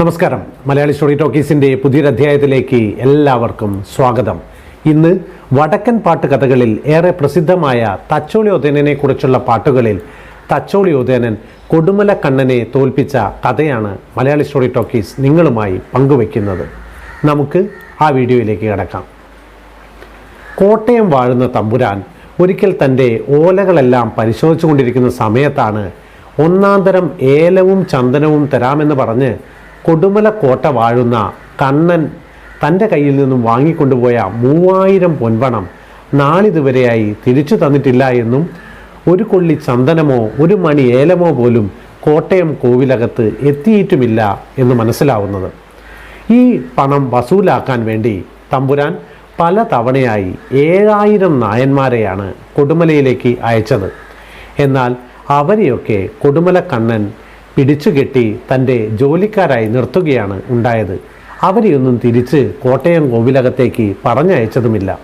നമസ്കാരം. മലയാളി സ്റ്റോറി ടോക്കീസിന്റെ പുതിയൊരധ്യായത്തിലേക്ക് എല്ലാവർക്കും സ്വാഗതം. ഇന്ന് വടക്കൻ പാട്ട് കഥകളിൽ ഏറെ പ്രസിദ്ധമായ തച്ചോളി ഒതേനനെ കുറിച്ചുള്ള പാട്ടുകളിൽ തച്ചോളി ഒതേനൻ കൊടുമല കണ്ണനെ തോൽപ്പിച്ച കഥയാണ് മലയാളി സ്റ്റോറി ടോക്കീസ് നിങ്ങളുമായി പങ്കുവെക്കുന്നത് നമുക്ക് ആ വീഡിയോയിലേക്ക് കിടക്കാം. കോട്ടയം വാഴുന്ന തമ്പുരാൻ ഒരിക്കൽ തന്റെ ഓലകളെല്ലാം പരിശോധിച്ചുകൊണ്ടിരിക്കുന്ന സമയത്താണ് ഒന്നാന്തരം ഏലവും ചന്ദനവും തരാമെന്ന് പറഞ്ഞ് കൊടുമല കോട്ട വാഴുന്ന കണ്ണൻ തന്റെ കയ്യിൽ നിന്നും വാങ്ങിക്കൊണ്ടുപോയ മൂവായിരം പൊൻപണം നാളിതുവരെയായി തിരിച്ചു തന്നിട്ടില്ല എന്നും ഒരു കൊള്ളി ചന്ദനമോ ഒരു മണി ഏലമോ പോലും കോട്ടയം കോവിലകത്ത് എത്തിയിട്ടുമില്ല എന്ന് മനസ്സിലാവുന്നത്. ഈ പണം വസൂലാക്കാൻ വേണ്ടി തമ്പുരാൻ പല തവണയായി ഏഴായിരം നായന്മാരെയാണ് കൊടുമലയിലേക്ക് അയച്ചത്. എന്നാൽ അവരെയൊക്കെ കൊടുമല കണ്ണൻ പിടിച്ചുകെട്ടി തന്റെ ജോലിക്കാരായി നിർത്തുകയാണ് ഉണ്ടായത്. അവരെയൊന്നും തിരിച്ച് കോട്ടയം കോവിലകത്തേക്ക് പറഞ്ഞയച്ചതുമില്ല.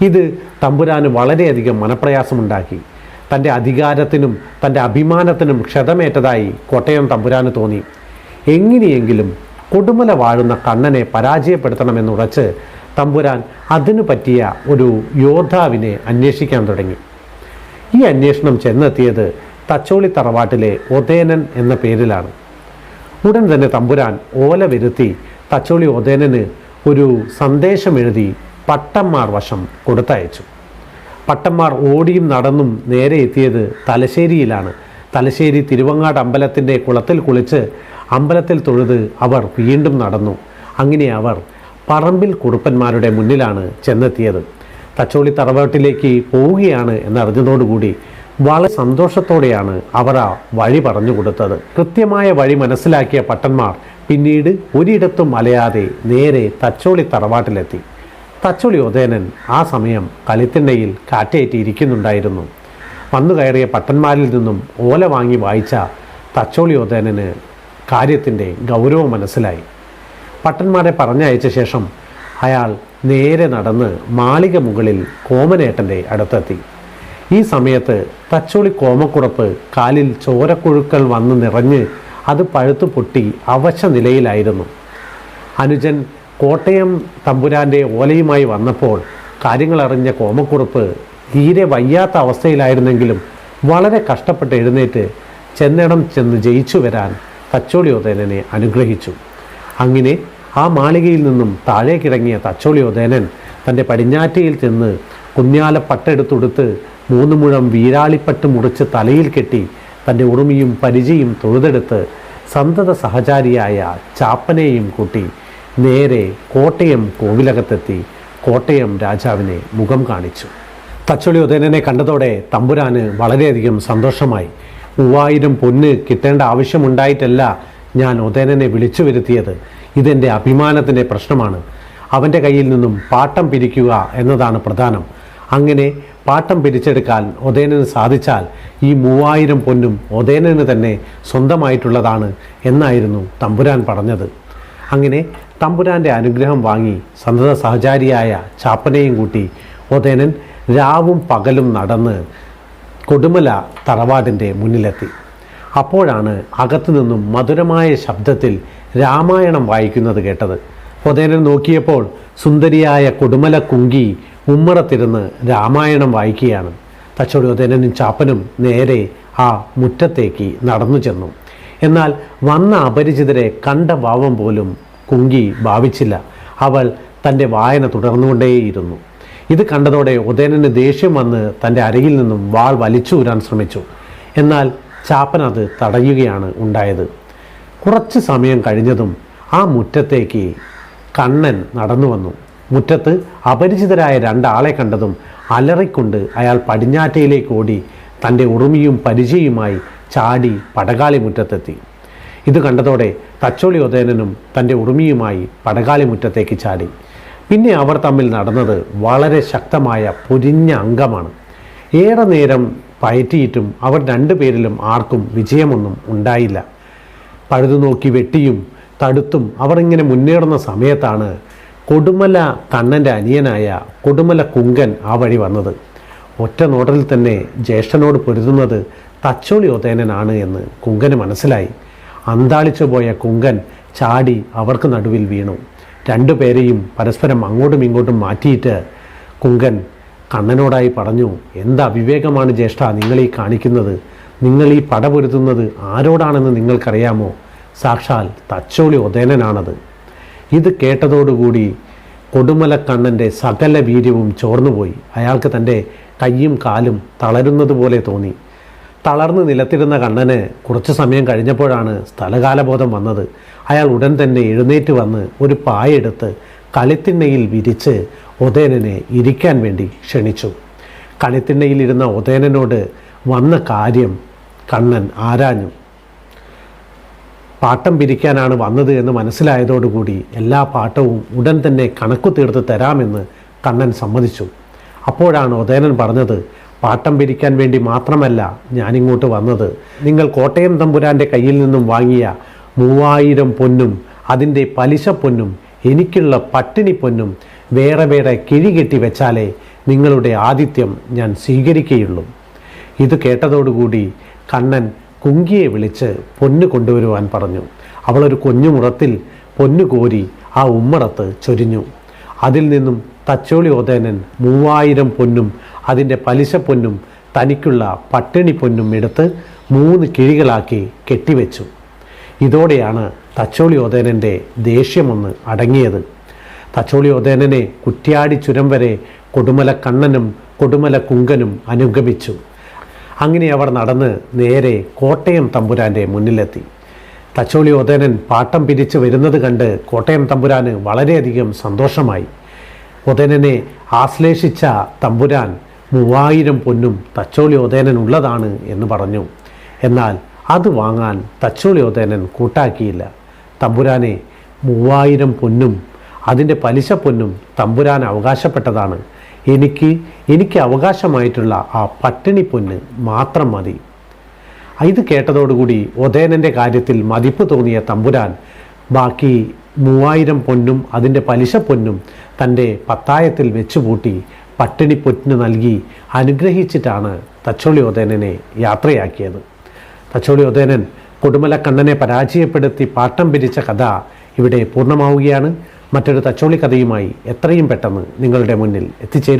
ഇത് തമ്പുരാന് വളരെയധികം മനപ്രയാസമുണ്ടാക്കി. തന്റെ അധികാരത്തിനും തന്റെ അഭിമാനത്തിനും ക്ഷതമേറ്റതായി കോട്ടയം തമ്പുരാന് തോന്നി. എങ്ങനെയെങ്കിലും കൊടുമല വാഴുന്ന കണ്ണനെ പരാജയപ്പെടുത്തണമെന്നുറച്ച് തമ്പുരാൻ അതിനു പറ്റിയ ഒരു യോദ്ധാവിനെ അന്വേഷിക്കാൻ തുടങ്ങി. ഈ അന്വേഷണം ചെന്നെത്തിയത് തച്ചോളി തറവാട്ടിലെ ഒതേനൻ എന്ന പേരിലാണ്. ഉടൻ തന്നെ തമ്പുരാൻ ഓല വരുത്തി തച്ചോളി ഒതേനന് ഒരു സന്ദേശം എഴുതി പട്ടന്മാർ വശം കൊടുത്തയച്ചു. പട്ടന്മാർ ഓടിയും നടന്നും നേരെ എത്തിയത് തലശ്ശേരിയിലാണ്. തലശ്ശേരി തിരുവങ്ങാട് അമ്പലത്തിന്റെ കുളത്തിൽ കുളിച്ച് അമ്പലത്തിൽ തൊഴുത് അവർ വീണ്ടും നടന്നു. അങ്ങനെ അവർ പറമ്പിൽ കുറുപ്പന്മാരുടെ മുന്നിലാണ് ചെന്നെത്തിയത്. തച്ചോളി തറവാട്ടിലേക്ക് പോവുകയാണ് എന്നറിഞ്ഞതോടുകൂടി വളരെ സന്തോഷത്തോടെയാണ് അവർ ആ വഴി പറഞ്ഞു കൊടുത്തത്. കൃത്യമായ വഴി മനസ്സിലാക്കിയ പട്ടന്മാർ പിന്നീട് ഒരിടത്തും അലയാതെ നേരെ തച്ചോളി തറവാട്ടിലെത്തി. തച്ചോളി ഉദയനൻ ആ സമയം കളിത്തിണ്ണയിൽ കാറ്റേറ്റിയിരിക്കുന്നുണ്ടായിരുന്നു വന്നു കയറിയ പട്ടന്മാരിൽ നിന്നും ഓല വാങ്ങി വായിച്ച തച്ചോളി ഉദയനന് കാര്യത്തിന്റെ ഗൗരവം മനസ്സിലായി. പട്ടന്മാരെ പറഞ്ഞയച്ച ശേഷം അയാൾ നേരെ നടന്ന് മാളിക മുകളിൽ കോമനേട്ടന്റെ അടുത്തെത്തി. ഈ സമയത്ത് തച്ചോളി കോമക്കുറപ്പ് കാലിൽ ചോരക്കുഴുക്കൾ വന്ന് നിറഞ്ഞ് അത് പഴുത്തു പൊട്ടി അവശ നിലയിലായിരുന്നു. അനുജൻ കോട്ടയം തമ്പുരാന്റെ ഓലയുമായി വന്നപ്പോൾ കാര്യങ്ങളറിഞ്ഞ കോമക്കുറുപ്പ് തീരെ വയ്യാത്ത അവസ്ഥയിലായിരുന്നെങ്കിലും വളരെ കഷ്ടപ്പെട്ട് എഴുന്നേറ്റ് ചെന്നിടം ചെന്ന് ജയിച്ചു വരാൻ തച്ചോളിയോദയനെ അനുഗ്രഹിച്ചു. അങ്ങനെ ആ മാളികയിൽ നിന്നും താഴേക്കിറങ്ങിയ തച്ചോളിയോദയനൻ തന്റെ പടിഞ്ഞാറ്റയിൽ ചെന്ന് കുഞ്ഞാല പട്ടെടുത്തുടുത്ത് മൂന്ന് മുഴം വീരാളിപ്പട്ട് മുറിച്ച് തലയിൽ കെട്ടി തന്റെ ഉറുമിയും പരിചയും തൊഴുതെടുത്ത് സന്തത സഹചാരിയായ ചാപ്പനെയും കൂട്ടി നേരെ കോട്ടയം കോവിലകത്തെത്തി കോട്ടയം രാജാവിനെ മുഖം കാണിച്ചു. തച്ചൊളി ഉദയനനെ കണ്ടതോടെ തമ്പുരാന് വളരെയധികം സന്തോഷമായി. മൂവായിരം പൊന്ന് കിട്ടേണ്ട ആവശ്യമുണ്ടായിട്ടല്ല ഞാൻ ഉദയനനെ വിളിച്ചു വരുത്തിയത്. ഇതെന്റെ അഭിമാനത്തിന്റെ പ്രശ്നമാണ്. അവന്റെ കയ്യിൽ നിന്നും പാട്ടം പിരിക്കുക എന്നതാണ് പ്രധാനം. അങ്ങനെ പാട്ടം പിരിച്ചെടുക്കാൻ ഒതേനന് സാധിച്ചാൽ ഈ മൂവായിരം പൊന്നും ഒതേനന് തന്നെ സ്വന്തമായിട്ടുള്ളതാണ് എന്നായിരുന്നു തമ്പുരാൻ പറഞ്ഞത്. അങ്ങനെ തമ്പുരാന്റെ അനുഗ്രഹം വാങ്ങി സന്തത സഹചാരിയായ ചാപ്പനെയും കൂട്ടി ഒതേനൻ രാവും പകലും നടന്ന് കൊടുമല തറവാടിന്റെ മുന്നിലെത്തി. അപ്പോഴാണ് അകത്തു നിന്നും മധുരമായ ശബ്ദത്തിൽ രാമായണം വായിക്കുന്നത് കേട്ടത്. ഒതേനൻ നോക്കിയപ്പോൾ സുന്ദരിയായ കൊടുമല കുങ്കി ഉമ്മറത്തിരുന്ന് രാമായണം വായിക്കുകയാണ്. തച്ചോടി ഒതേനനും ചാപ്പനും നേരെ ആ മുറ്റത്തേക്ക് നടന്നു ചെന്നു. എന്നാൽ വന്ന അപരിചിതരെ കണ്ട ഭാവം പോലും കുങ്കി ഭാവിച്ചില്ല. അവൾ തന്റെ വായന തുടർന്നുകൊണ്ടേയിരുന്നു. ഇത് കണ്ടതോടെ ഉദയനന് ദേഷ്യം വന്ന് തന്റെ അരയിൽ നിന്നും വാൾ വലിച്ചൂരാൻ ശ്രമിച്ചു. എന്നാൽ ചാപ്പൻ അത് തടയുകയാണ് ഉണ്ടായത്. കുറച്ച് സമയം കഴിഞ്ഞതും ആ മുറ്റത്തേക്ക് കണ്ണൻ നടന്നു വന്നു മുറ്റത്ത് അപരിചിതരായ രണ്ടാളെ കണ്ടതും അലറിക്കൊണ്ട് അയാൾ പടിഞ്ഞാറ്റയിലേക്ക് ഓടി തന്റെ ഉറുമിയും പരിചയുമായി ചാടി പടകാളി മുറ്റത്തെത്തി. ഇത് കണ്ടതോടെ തച്ചോളി ഉദയനനും തന്റെ ഉറുമിയുമായി പടകാളി മുറ്റത്തേക്ക് ചാടി. പിന്നെ അവർ തമ്മിൽ നടന്നത് വളരെ ശക്തമായ പൊരിഞ്ഞ അംഗമാണ്. ഏറെ നേരം പയറ്റിയിട്ടും അവർ രണ്ടുപേരിലും ആർക്കും വിജയമൊന്നും ഉണ്ടായില്ല. പഴുതു നോക്കി വെട്ടിയും തടുത്തും അവർ ഇങ്ങനെ മുന്നേറുന്ന സമയത്താണ് കൊടുമല കണ്ണന്റെ അനിയനായ കൊടുമല കുങ്കൻ ആ വഴി വന്നത്. ഒറ്റ നോട്ടത്തിൽ തന്നെ ജ്യേഷ്ഠനോട് പൊരുതുന്നത് തച്ചോളി ഒതേനനാണ് എന്ന് കുങ്കന് മനസ്സിലായി. അന്താളിച്ചു പോയ കുങ്കൻ ചാടി അവർക്ക് നടുവിൽ വീണു. രണ്ടുപേരെയും പരസ്പരം അങ്ങോട്ടും ഇങ്ങോട്ടും മാറ്റിയിട്ട് കുങ്കൻ കണ്ണനോടായി പറഞ്ഞു എന്താ വിവേകമാണ് ജ്യേഷ്ഠ നിങ്ങളീ കാണിക്കുന്നത്? നിങ്ങൾ ഈ പടപൊരുത്തുന്നത് ആരോടാണെന്ന് നിങ്ങൾക്കറിയാമോ? സാക്ഷാൽ തച്ചോളി ഉദയനനാണത് ഇത് കേട്ടതോടുകൂടി കൊടുമലക്കണ്ണന്റെ സകല വീര്യവും ചോർന്നുപോയി. അയാൾക്ക് തന്റെ കയ്യും കാലും തളരുന്നത് പോലെ തോന്നി. തളർന്ന് നിലത്തിരുന്ന കണ്ണന് കുറച്ച് സമയം കഴിഞ്ഞപ്പോഴാണ് സ്ഥലകാലബോധം വന്നത്. അയാൾ ഉടൻ തന്നെ എഴുന്നേറ്റ് വന്ന് ഒരു പായെടുത്ത് കളിത്തിണ്ണയിൽ വിരിച്ച് ഒതേനനെ ഇരിക്കാൻ വേണ്ടി ക്ഷണിച്ചു. കളിത്തിണ്ണയിലിരുന്ന ഉദയനോട് വന്ന കാര്യം കണ്ണൻ ആരാഞ്ഞു. പാട്ടം പിരിക്കാനാണ് വന്നത് എന്ന് മനസ്സിലായതോടുകൂടി എല്ലാ പാട്ടവും ഉടൻ തന്നെ കണക്കു തീർത്ത് തരാമെന്ന് കണ്ണൻ സമ്മതിച്ചു. അപ്പോഴാണ് ഉദയനൻ പറഞ്ഞത് പാട്ടം പിരിക്കാൻ വേണ്ടി മാത്രമല്ല ഞാനിങ്ങോട്ട് വന്നത്. നിങ്ങൾ കോട്ടയം തമ്പുരാന്റെ കയ്യിൽ നിന്നും വാങ്ങിയ മൂവായിരം പൊന്നും അതിന്റെ പലിശ പൊന്നും എനിക്കുള്ള പട്ടിണി പൊന്നും വേറെ വേറെ കിഴികെട്ടി വെച്ചാലേ നിങ്ങളുടെ ആതിഥ്യം ഞാൻ സ്വീകരിക്കുകയുള്ളൂ. ഇത് കേട്ടതോടുകൂടി കണ്ണൻ കുങ്കിയെ വിളിച്ച് പൊന്ന് കൊണ്ടുവരുവാൻ പറഞ്ഞു. അവളൊരു കുഞ്ഞുമുറത്തിൽ പൊന്നു കോരി ആ ഉമ്മറത്ത് ചൊരിഞ്ഞു. അതിൽ നിന്നും തച്ചോളി ഓതേനൻ മൂവായിരം പൊന്നും അതിന്റെ പലിശ പൊന്നും തനിക്കുള്ള പട്ടിണി പൊന്നും എടുത്ത് മൂന്ന് കിഴികളാക്കി കെട്ടിവെച്ചു. ഇതോടെയാണ് തച്ചോളി ഓതേനന്റെ ദേഷ്യമൊന്ന് അടങ്ങിയത്. തച്ചോളി ഓതേനനെ കുറ്റ്യാടി ചുരം വരെ കൊടുമല കണ്ണനും കൊടുമല കുങ്കനും അനുഗമിച്ചു. അങ്ങനെ അവർ നടന്ന് നേരെ കോട്ടയം തമ്പുരാന്റെ മുന്നിലെത്തി. തച്ചോളി ഒതേനൻ പാട്ടം പിരിച്ച് വരുന്നത് കണ്ട് കോട്ടയം തമ്പുരാന് വളരെയധികം സന്തോഷമായി. ഒതേനനെ ആശ്ലേഷിച്ച തമ്പുരാൻ മൂവായിരം പൊന്നും തച്ചോളി ഉദയനൻ ഉള്ളതാണ് എന്ന് പറഞ്ഞു. എന്നാൽ അത് വാങ്ങാൻ തച്ചോളി ഉദയനൻ കൂട്ടാക്കിയില്ല. തമ്പുരാനെ മൂവായിരം പൊന്നും അതിന്റെ പലിശ പൊന്നും തമ്പുരാൻ അവകാശപ്പെട്ടതാണ്. എനിക്ക് എനിക്ക് അവകാശമായിട്ടുള്ള ആ പട്ടിണി പൊന്ന് മാത്രം മതി. ഇത് കേട്ടതോടുകൂടി ഒതേനന്റെ കാര്യത്തിൽ മതിപ്പ് തോന്നിയ തമ്പുരാൻ ബാക്കി മൂവായിരം പൊന്നും അതിന്റെ പലിശ പൊന്നും തന്റെ പത്തായത്തിൽ വെച്ചുപൂട്ടി പട്ടിണി പൊറ്റിന് നൽകി അനുഗ്രഹിച്ചിട്ടാണ് തച്ചോളി ഒതേനനെ യാത്രയാക്കിയത്. തച്ചോളി ഉദയനൻ കൊടുമലക്കണ്ണനെ പരാജയപ്പെടുത്തി പാട്ടം പിരിച്ച കഥ ഇവിടെ പൂർണമാവുകയാണ്. മറ്റൊരു തച്ചോളി കഥയുമായി എത്രയും പെട്ടെന്ന് നിങ്ങളുടെ മുന്നിൽ എത്തിച്ചേരും